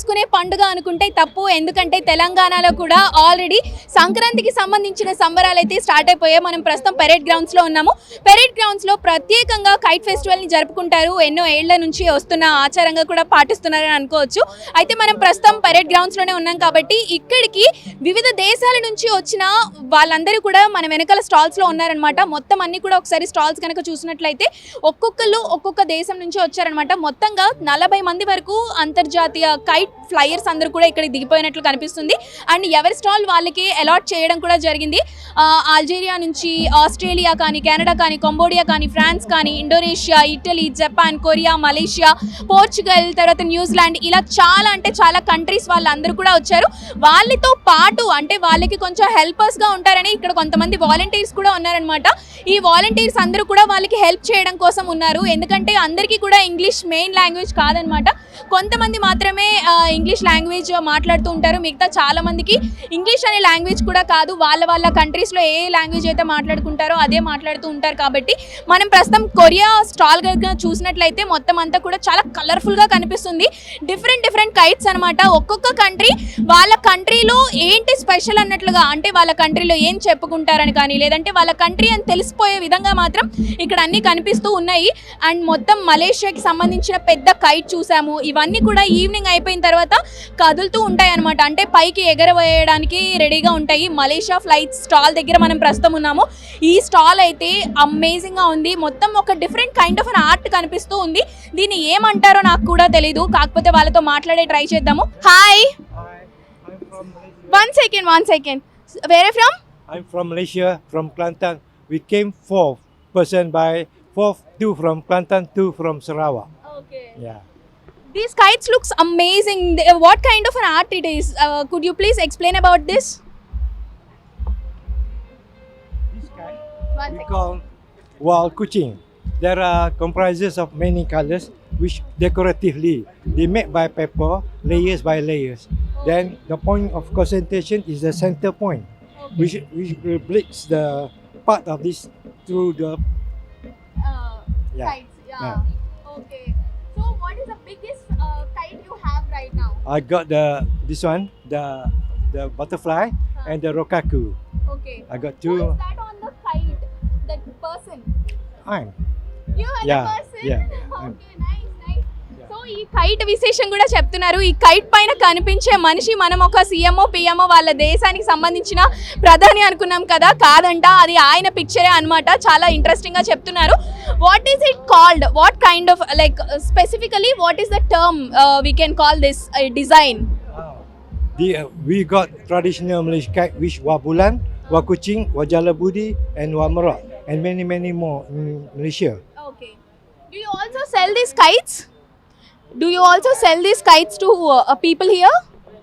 చేసుకునే పండుగ అనుకుంటే తప్పు. ఎందుకంటే తెలంగాణలో కూడా ఆల్రెడీ సంక్రాంతికి సంబంధించిన సంబరాలు అయితే స్టార్ట్ అయిపోయాయి. మనం ప్రస్తుతం పెరేడ్ గ్రౌండ్స్లో ఉన్నాము. పెరేడ్ గ్రౌండ్స్లో ప్రత్యేకంగా కైట్ ఫెస్టివల్ని జరుపుకుంటారు. ఎన్నో ఏళ్ళ నుంచి వస్తున్న ఆచారంగా కూడా పాటిస్తున్నారని అనుకోవచ్చు. అయితే మనం ప్రస్తుతం పెరేడ్ గ్రౌండ్స్లోనే ఉన్నాం కాబట్టి ఇక్కడికి వివిధ దేశాల నుంచి వచ్చిన వాళ్ళందరూ కూడా మన వెనకాల స్టాల్స్లో ఉన్నారనమాట మొత్తం అన్ని కూడా ఒకసారి స్టాల్స్ కనుక చూసినట్లయితే ఒక్కొక్కరు ఒక్కొక్క దేశం నుంచి వచ్చారనమాట మొత్తంగా నలభై మంది వరకు అంతర్జాతీయ కైట్ ఫ్లైయర్స్ అందరూ కూడా ఇక్కడ దిగిపోయినట్లు కనిపిస్తుంది. అండ్ ఎవరి స్టాల్ వాళ్ళకి అలాట్ చేయడం కూడా జరిగింది. అల్జీరియా నుంచి ఆస్ట్రేలియా కానీ కెనడా కానీ కంబోడియా కానీ ఫ్రాన్స్ కానీ Indonesia Italy Japan Korea Malaysia Portugal తర్వాత న్యూజిలాండ్ ఇలా చాలా అంటే చాలా కంట్రీస్ వాళ్ళందరూ కూడా వచ్చారు. వాళ్ళతో పాటు అంటే వాళ్ళకి కొంచెం హెల్పర్స్గా ఉంటారని ఇక్కడ కొంతమంది వాలంటీర్స్ కూడా ఉన్నారనమాట ఈ వాలంటీర్స్ అందరూ కూడా వాళ్ళకి హెల్ప్ చేయడం కోసం ఉన్నారు. ఎందుకంటే అందరికీ కూడా ఇంగ్లీష్ మెయిన్ లాంగ్వేజ్ కాదనమాట కొంతమంది మాత్రమే ఇంగ్లీష్ లాంగ్వేజ్ మాట్లాడుతూ ఉంటారు. మిగతా చాలా మందికి ఇంగ్లీష్ అనే లాంగ్వేజ్ కూడా కాదు. వాళ్ళ వాళ్ళ కంట్రీస్లో ఏ లాంగ్వేజ్ అయితే మాట్లాడుకుంటారో అదే మాట్లాడుతూ ఉంటారు కాబట్టి మనం ప్రస్తుతం కొరియా స్టాల్ చూసినట్లయితే మొత్తం అంతా కూడా చాలా కలర్ఫుల్గా కనిపిస్తుంది. డిఫరెంట్ డిఫరెంట్ కైట్స్ అనమాట ఒక్కొక్క కంట్రీ వాళ్ళ కంట్రీలో ఏంటి స్పెషల్ అన్నట్లుగా అంటే వాళ్ళ కంట్రీలో ఏం చెప్పుకుంటారని కానీ లేదంటే వాళ్ళ కంట్రీ అని తెలిసిపోయే విధంగా మాత్రం ఇక్కడ అన్నీ కనిపిస్తూ ఉన్నాయి. అండ్ మొత్తం మలేషియాకి సంబంధించిన పెద్ద కైట్ చూసాము. ఇవన్నీ కూడా ఈవినింగ్ అయిపోయిన తర్వాత కదులుతూ ఉంటాయి అనమాట అంటే పైకి ఎగరవేయడానికి రెడీగా ఉంటాయి. మలేషియా ఫ్లైట్ స్టాల్ దగ్గర మనం ప్రస్తుతం ఉన్నాము. ఈ స్టాల్ అయితే అమేజింగ్గా ఉంది. మొత్తం ఒక different kind of an art కనిపిస్తూ ఉంది. దీన్ని ఏమంటారో నాకు కూడా తెలీదు. కాకపోతే వాళ్ళతో మాట్లాడే ట్రై చేద్దాము. Hi. One second one second వేరే from I'm from Malaysia, from Kelantan. We came four person by four, two from Kelantan, two from Sarawak. Okay Yeah. These kites looks amazing. They- What kind of an art it is? Uh, could you please explain about this? This One we call wall kuching. There are comprises of many colors which decoratively they made by paper layers by layers. Then the point of concentration is the center point, which which reflects the part of this through the Uh, Yeah. Kites. Yeah. Okay. So, what is the biggest I got the this one the the butterfly and the rokaku. Okay. I got two. is that on the kite? That person. I'm You are Yeah, the person. yeah. okay, nice. ఈ kite విశేషం కూడా చెప్తున్నారు. ఈ kite పైన కనిపించే మనిషి మనం ఒక సీఎంఓ పిఎంఓ వాళ్ళ దేశానికి సంబంధించిన ప్రధాని అనుకున్నాం కదా కాదంట. అది ఆయన పిక్చరే అన్నమాట. చాలా ఇంట్రెస్టింగ్గా చెప్తున్నారు. What is it called what kind of like specifically what is the term we can call this design uh, we got traditional Malaysian kite which wabulan, wakucing, wajalabudi, and wamerak, and many many more in Malaysia. Okay do you also sell these Do you also sell these kites to uh, people here?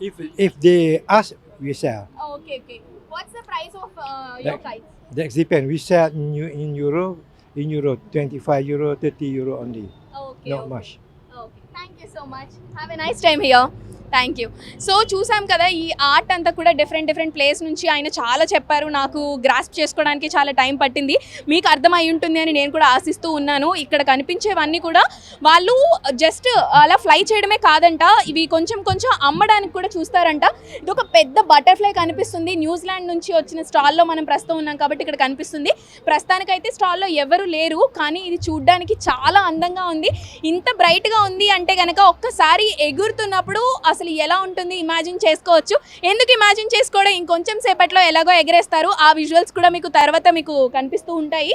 If if they ask, we sell. Oh, okay, okay. What's the price of uh, your that, kites? That depends. We sell in, in euro, in euro, 25 euro, 30 euro only. Okay. Not okay. much. Okay. Thank you so much. Have a nice time here. Thank you so చూసాం కదా ఈ art అంతా కూడా different different place నుంచి ఆయన చాలా చెప్పారు. నాకు గ్రాస్ప్ చేసుకోవడానికి చాలా టైం పట్టింది. మీకు అర్థమై ఉంటుంది అని నేను కూడా ఆశిస్తూ ఉన్నాను. ఇక్కడ కనిపించేవన్నీ కూడా వాళ్ళు జస్ట్ అలా ఫ్లై చేయడమే కాదంట. ఇవి కొంచెం కొంచెం అమ్మడానికి కూడా చూస్తారంట. ఇది ఒక పెద్ద బటర్ఫ్లై కనిపిస్తుంది. న్యూజిలాండ్ నుంచి వచ్చిన స్టాల్లో మనం ప్రస్తుతం ఉన్నాం కాబట్టి ఇక్కడ కనిపిస్తుంది. ప్రస్తుతానికైతే స్టాల్లో ఎవరు లేరు కానీ ఇది చూడ్డానికి చాలా అందంగా ఉంది. ఇంత బ్రైట్గా ఉంది అంటే కనుక ఒక్కసారి ఎగురుతున్నప్పుడు అసలు ఎలా ఉంటుంది ఇమాజిన్ చేసుకోవచ్చు. ఎందుకు ఇమాజిన్ చేసుకోవడం? ఇంకొంచెం సేపట్లో ఎలాగో ఎగరేస్తారు. ఆ విజువల్స్ కూడా మీకు తర్వాత మీకు కనిపిస్తూ ఉంటాయి.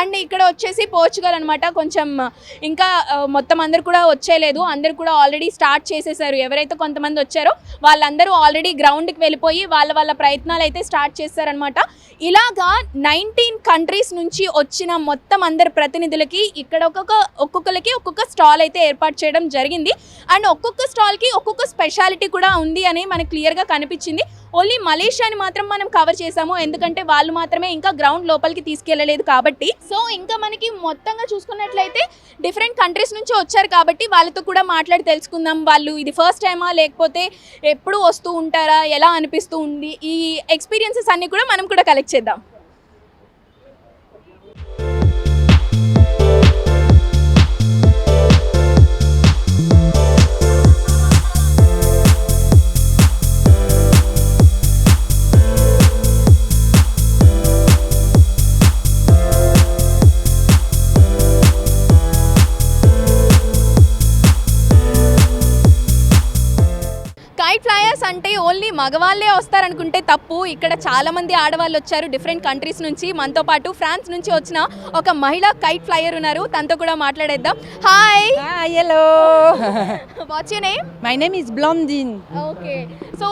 అండ్ ఇక్కడ వచ్చేసి పోర్చుగల్ అనమాట కొంచెం ఇంకా మొత్తం అందరు కూడా వచ్చేయలేదు. అందరు కూడా ఆల్రెడీ స్టార్ట్ చేసేసారు. ఎవరైతే కొంతమంది వచ్చారో వాళ్ళందరూ ఆల్రెడీ గ్రౌండ్కి వెళ్ళిపోయి వాళ్ళ వాళ్ళ ప్రయత్నాలు అయితే స్టార్ట్ చేశారనమాట ఇలాగా నైన్టీన్ కంట్రీస్ నుంచి వచ్చిన మొత్తం అందరి ప్రతినిధులకి ఇక్కడ ఒక్కొక్క ఒక్కొక్కరికి ఒక్కొక్క స్టాల్ అయితే ఏర్పాటు చేయడం జరిగింది. అండ్ ఒక్కొక్క స్టాల్కి ఒక్కొక్క స్పెషాలిటీ కూడా ఉంది అని మనకు క్లియర్గా కనిపించింది. ఓన్లీ మలేషియాని మాత్రం మనం కవర్ చేసాము. ఎందుకంటే వాళ్ళు మాత్రమే ఇంకా గ్రౌండ్ లోపలికి తీసుకెళ్ళలేదు కాబట్టి. సో ఇంకా మనకి మొత్తంగా చూసుకున్నట్లయితే డిఫరెంట్ కంట్రీస్ నుంచి వచ్చారు కాబట్టి వాళ్ళతో కూడా మాట్లాడి తెలుసుకుందాం. వాళ్ళు ఇది ఫస్ట్ టైమా లేకపోతే ఎప్పుడు వస్తూ ఉంటారా? ఎలా అనిపిస్తూ ఉంది? ఈ ఎక్స్పీరియన్సెస్ అన్నీ కూడా మనం కూడా కలెక్ట్ చేద్దాం. మగవాళ్ళే వస్తారనుకుంటే తప్పు ఇక్కడ చాలా మంది ఆడవాళ్ళు వచ్చారు డిఫరెంట్ కంట్రీస్ నుంచి మనతో పాటు ఫ్రాన్స్ నుంచి వచ్చిన ఒక మహిళా కైట్ ఫ్లయర్ ఉన్నారు తనతో కూడా మాట్లాడేద్దాం hi hello. What's you name My name is Blandine. Okay so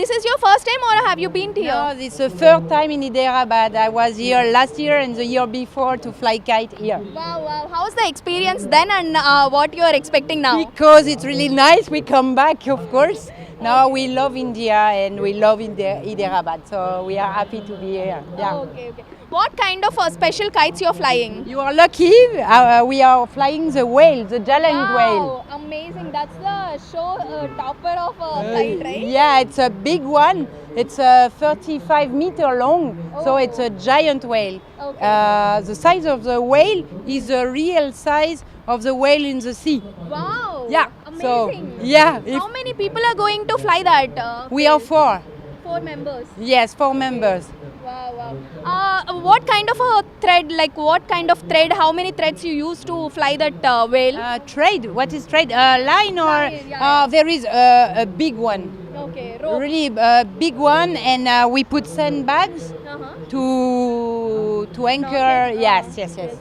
this is your first time or have you been No, here the third time in Hyderabad. I was here last year and the year before to fly kite here. Wow, wow. How's the experience then and uh, what you are expecting now? Because it's really nice, we come back, of course. Now we love India and we love Hyderabad, so we are happy to be here. Yeah. Okay, okay. What kind of uh, special kites you're flying? You are lucky. Uh, we are flying the whale, the Jalang whale. amazing. That's the show uh, topper of a kite, right? Yeah, it's a big one. It's uh, 35 meter long, so Oh. it's a giant whale. Okay. Uh, the size of the whale is the real size of the whale in the sea. Wow. Yeah. Amazing. So yeah, How many people are going to fly that? Uh, we are four. four members. Yes, four members. Wow, wow. Uh, what kind of a thread, like what kind of thread, how many threads you use to fly that uh, whale? Uh, trade. What is thread? Uh, line or yeah, uh, there is a, a big one, okay, rope. really uh, big one, and uh, we put sandbags Uh-huh. to to anchor. Okay. Yes, yes, yes.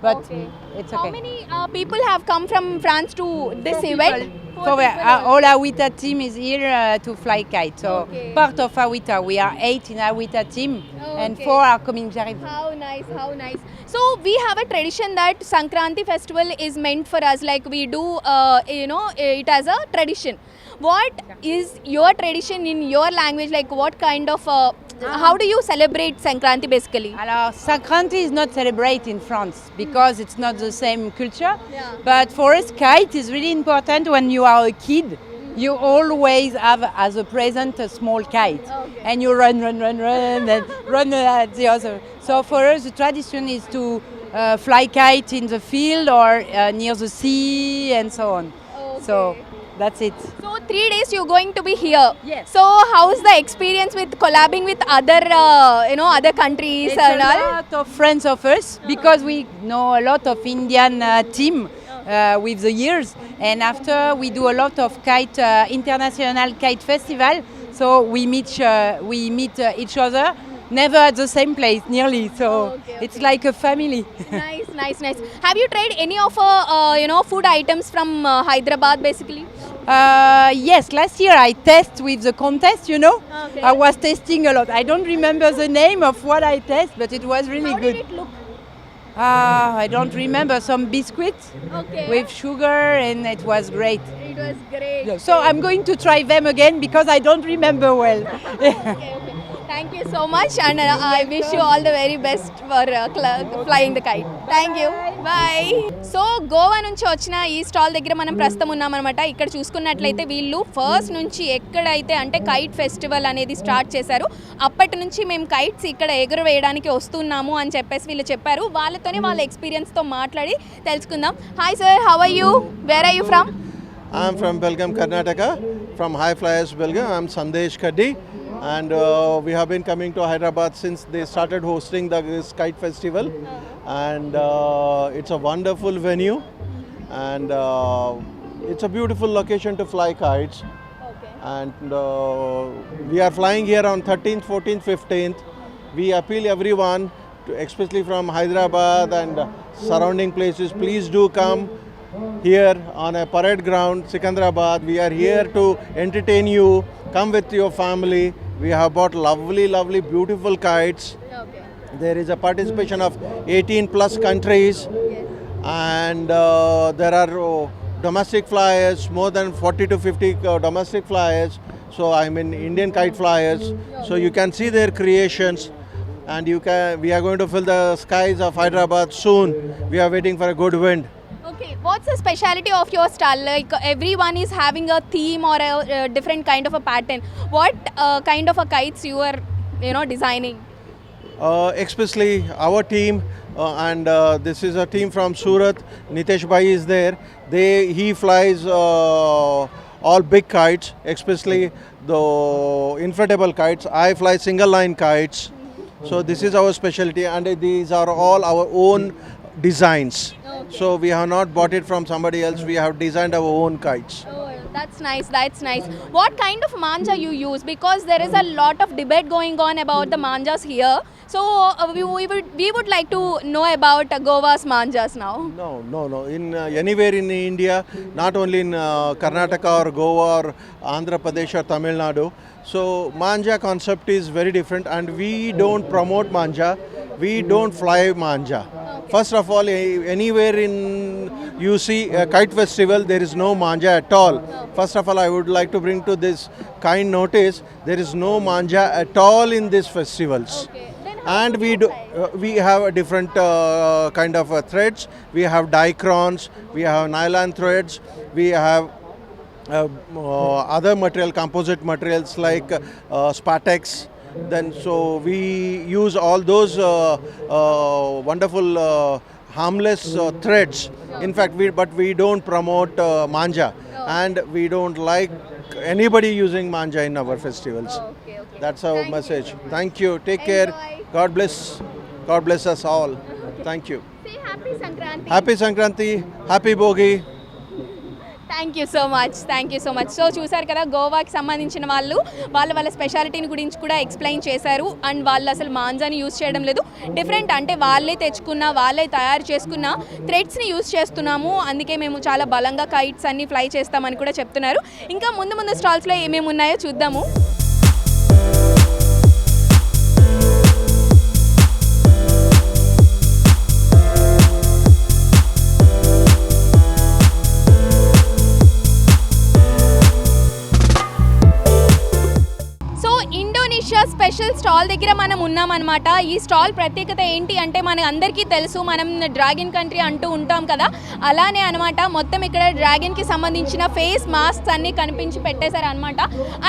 But Okay. it's How many uh, people have come from France to this Four event? people. So are- all Awita team is here uh, to fly kite. So Okay. part of Awita, we are eight in Awita team, and Okay. four are coming Jarib. How nice, how nice. So we have a tradition that Sankranti festival is meant for us. Like we do, uh, you know, it as a tradition. What is your tradition in your language? Like what kind of, uh, how do you celebrate Sankranti basically? Alors, Sankranti is not celebrated in France because it's not the same culture. Yeah. But for us, kite is really important when you are a kid. You always have as a present a small kite, Okay. and you run, run, run, run, and run at the other. So for us, the tradition is to uh, fly kite in the field or uh, near the sea and so on. So Okay. That's it. So three days you're going to be here. Yes. So how's the experience with collabing with other, uh, you know, other countries It's and a all? lot of friends of us because we know a lot of Indian uh, team uh, with the years, and after we do a lot of kite uh, international kite festival. So we meet uh, we meet uh, each other, never at the same place, nearly. So Okay, it's like a family. nice, nice, nice. Have you tried any of, uh, uh, you know, food items from uh, Hyderabad basically? Uh, yes, last year I test with the contest, you know. Okay. I was testing a lot. I don't remember the name of what I test, but it was really How good. did it look? Ah, I don't remember some biscuits Okay. with sugar, and it was great. it was great. So I'm going to try them again because I don't remember well. okay, thank you so much and I wish you all the very best for flying the kite thank you bye so Goa నుంచి వచ్చిన ఈ stall దగ్గర మనం ప్రస్తుతం ఉన్నామన్నమాట. ఇక్కడ చూసుకున్నట్లయితే వీళ్ళు first నుంచి ఎక్కడైతే అంటే కైట్ ఫెస్టివల్ అనేది స్టార్ట్ చేశారు అప్పటి నుంచి మేము కైట్స్ ఇక్కడ ఎగురవేయడానికి వస్తున్నాము అని చెప్పేసి వీళ్ళు చెప్పారు. వాళ్ళతోనే వాళ్ళ ఎక్స్పీరియన్స్తో మాట్లాడి తెలుసుకుందాం. Hi sir how are you where are you from I'm from Belgaum, Karnataka from high Flyers Belgaum. I'm Sandesh Kaddi and uh, we have been coming to Hyderabad since they started hosting the kite festival, and uh, it's a wonderful venue, and uh, it's a beautiful location to fly kites. And uh, we are flying here on 13th, 14th, 15th. We appeal everyone, to, especially from Hyderabad and surrounding places, please do come here on a parade ground, Sikandrabad. We are here to entertain you. Come with your family. We have bought lovely, lovely, beautiful kites. There is a participation of 18 plus countries, and uh, there are uh, domestic flyers, more than 40 to 50 uh, domestic flyers. So I mean Indian kite flyers. So you can see their creations, and you can. We are going to fill the skies of Hyderabad soon. We are waiting for a good wind. Okay, what's the speciality of your stall? Like everyone is having a theme or a, a different kind of a pattern. What uh, kind of a kites you are, you know, designing? uh, especially our team uh, and uh, this is a team from Surat. Nitesh Bhai is there. They he flies uh, all big kites, especially the inflatable kites. I fly single line kites. So this is our specialty, and these are all our own designs. So we have not bought it from somebody else. We have designed our own kites. Oh, That's nice. That's nice. What kind of manja you use? Because there is a lot of debate going on about the manjas here. So uh, we, we would we would like to know about uh, Goa's manjas now. No, no, no. In uh, anywhere in India, not only in uh, Karnataka or Goa or Andhra Pradesh or Tamil Nadu. So manja concept is very different, and we don't promote manja. We don't fly manja. First of all, anywhere in you see a kite festival, there is no manja at all. First of all, I would like to bring to this kind notice: there is no manja at all in these festivals. And we do uh, we have a different uh, kind of uh, threads. We have dicrons we have nylon threads we have uh, uh, other material composite materials like uh, spatex then so we use all those uh, uh, wonderful uh, harmless uh, threads in fact we but we don't promote uh, manja and we don't like anybody using manja in our festivals Okay, okay. that's our Thank you. message. Thank you. Take care. Enjoy. God bless. God bless us all. Thank you. Say happy Sankranti. Happy Sankranti. Happy Bogi. Thank you so much thank you so much so చూసారు కదా గోవాకి సంబంధించిన వాళ్ళు వాళ్ళ వాళ్ళ స్పెషాలిటీని గురించి కూడా explain చేశారు. అండ్ వాళ్ళు అసలు మాంజాని యూజ్ చేయడం లేదు. డిఫరెంట్ అంటే వాళ్ళే తెచ్చుకున్న వాళ్ళే తయారు చేసుకున్న థ్రెడ్స్ని యూజ్ చేస్తున్నాము. అందుకే మేము చాలా బలంగా కైట్స్ అన్ని ఫ్లై చేస్తామని కూడా చెప్తున్నారు. ఇంకా ముందు ముందు స్టాల్స్లో ఏమేమి ఉన్నాయో చూద్దాము. స్పెషల్ స్టాల్ దగ్గర మనం ఉన్నామన్నమాట. ఈ స్టాల్ ప్రత్యేకత ఏంటి అంటే మన అందరికీ తెలుసు మనం డ్రాగన్ కంట్రీ అంటూ ఉంటాం కదా. అలానే అనమాట మొత్తం ఇక్కడ డ్రాగన్కి సంబంధించిన ఫేస్ మాస్క్స్ అన్నీ కనిపించి పెట్టేశారు అనమాట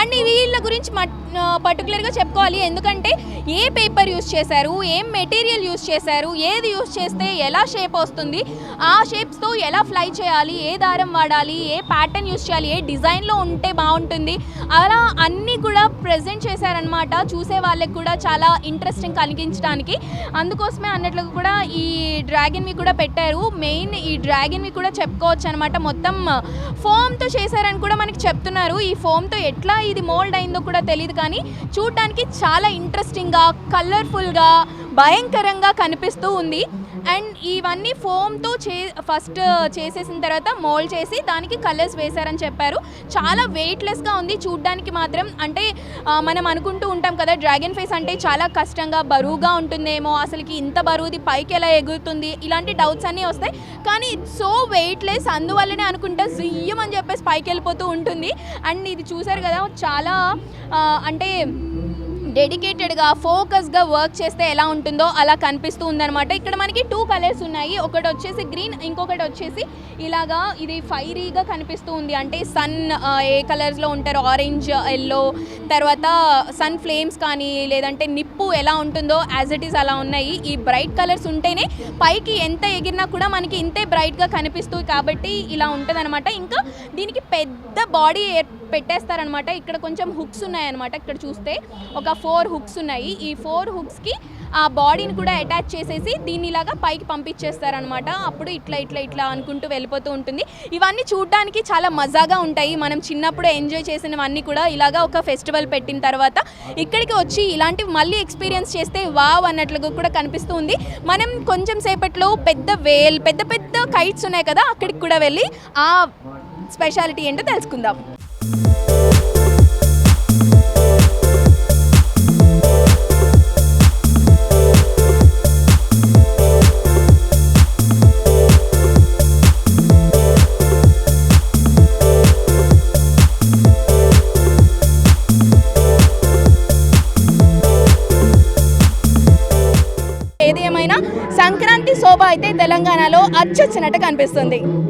అండ్ వీళ్ళ గురించి పర్టికులర్గా చెప్పుకోవాలి. ఎందుకంటే ఏ పేపర్ యూస్ చేశారు ఏం మెటీరియల్ యూస్ చేశారు ఏది యూస్ చేస్తే ఎలా షేప్ వస్తుంది ఆ షేప్స్తో ఎలా ఫ్లై చేయాలి ఏ దారం వాడాలి ఏ ప్యాటర్న్ యూస్ చేయాలి ఏ డిజైన్లో ఉంటే బాగుంటుంది అలా అన్నీ కూడా ప్రజెంట్ చేశారనమాట చూసే వాళ్ళకి కూడా చాలా ఇంట్రెస్టింగ్ కలిగించడానికి. అందుకోసమే అన్నట్లు కూడా ఈ డ్రాగన్వి కూడా పెట్టారు. మెయిన్ ఈ డ్రా డ్రాగన్వి కూడా చెప్పుకోవచ్చు అనమాట మొత్తం ఫోమ్తో చేశారని కూడా మనకి చెప్తున్నారు. ఈ ఫోమ్తో ఎట్లా ఇది మోల్డ్ అయిందో కూడా తెలియదు కానీ చూడటానికి చాలా ఇంట్రెస్టింగ్గా కలర్ఫుల్గా భయంకరంగా కనిపిస్తూ ఉంది. అండ్ ఇవన్నీ ఫోమ్తో చే ఫస్ట్ చేసేసిన తర్వాత మోల్డ్ చేసి దానికి కలర్స్ వేశారని చెప్పారు. చాలా వెయిట్లెస్గా ఉంది చూడ్డానికి మాత్రం. అంటే మనం అనుకుంటూ ఉంటాం కదా డ్రాగన్ ఫేస్ అంటే చాలా కష్టంగా బరువుగా ఉంటుందేమో అసలుకి ఇంత బరువుది పైకి ఎలా ఎగురుతుంది ఇలాంటి డౌట్స్ అన్నీ వస్తాయి. కానీ సో వెయిట్లెస్ అందువల్లనే అనుకుంటా జియ్యం అని చెప్పేసి పైకి వెళ్ళిపోతూ ఉంటుంది. అండ్ ఇది చూసారు కదా చాలా అంటే డెడికేటెడ్గా ఫోకస్గా వర్క్ చేస్తే ఎలా ఉంటుందో అలా కనిపిస్తూ ఉందన్నమాట. ఇక్కడ మనకి టూ కలర్స్ ఉన్నాయి. ఒకటి వచ్చేసి గ్రీన్ ఇంకొకటి వచ్చేసి ఇలాగా ఇది ఫైరీగా కనిపిస్తూ ఉంది. అంటే సన్ ఏ కలర్స్లో ఉంటారు? ఆరెంజ్ ఎల్లో తర్వాత సన్ ఫ్లేమ్స్ కానీ లేదంటే నిప్పు ఎలా ఉంటుందో యాజ్ ఇట్ ఈస్ అలా ఉన్నాయి. ఈ బ్రైట్ కలర్స్ ఉంటేనే పైకి ఎంత ఎగిరినా కూడా మనకి ఇంతే బ్రైట్గా కనిపిస్తుంది కాబట్టి ఇలా ఉంటుందన్నమాట. ఇంకా దీనికి పెద్ద బాడీ పెట్టేస్తారనమాట ఇక్కడ కొంచెం హుక్స్ ఉన్నాయన్నమాట. ఇక్కడ చూస్తే ఒక ఫోర్ హుక్స్ ఉన్నాయి. ఈ ఫోర్ హుక్స్కి ఆ బాడీని కూడా అటాచ్ చేసేసి దీన్ని ఇలాగా పైకి పంపించేస్తారనమాట అప్పుడు ఇట్లా ఇట్లా ఇట్లా అనుకుంటూ వెళ్ళిపోతూ ఉంటుంది. ఇవన్నీ చూడడానికి చాలా మజాగా ఉంటాయి. మనం చిన్నప్పుడు ఎంజాయ్ చేసినవన్నీ కూడా ఇలాగా ఒక ఫెస్టివల్ పెట్టిన తర్వాత ఇక్కడికి వచ్చి ఇలాంటివి మళ్ళీ ఎక్స్పీరియన్స్ చేస్తే వావ్ అన్నట్లుగా కూడా కనిపిస్తూ ఉంది. మనం కొంచెం సేపట్లో పెద్ద వేల్ పెద్ద పెద్ద కైట్స్ ఉన్నాయి కదా అక్కడికి కూడా వెళ్ళి ఆ స్పెషాలిటీ ఏంటో తెలుసుకుందాం. సినిమాలో అచ్చొచ్చినట్టు కనిపిస్తుంది.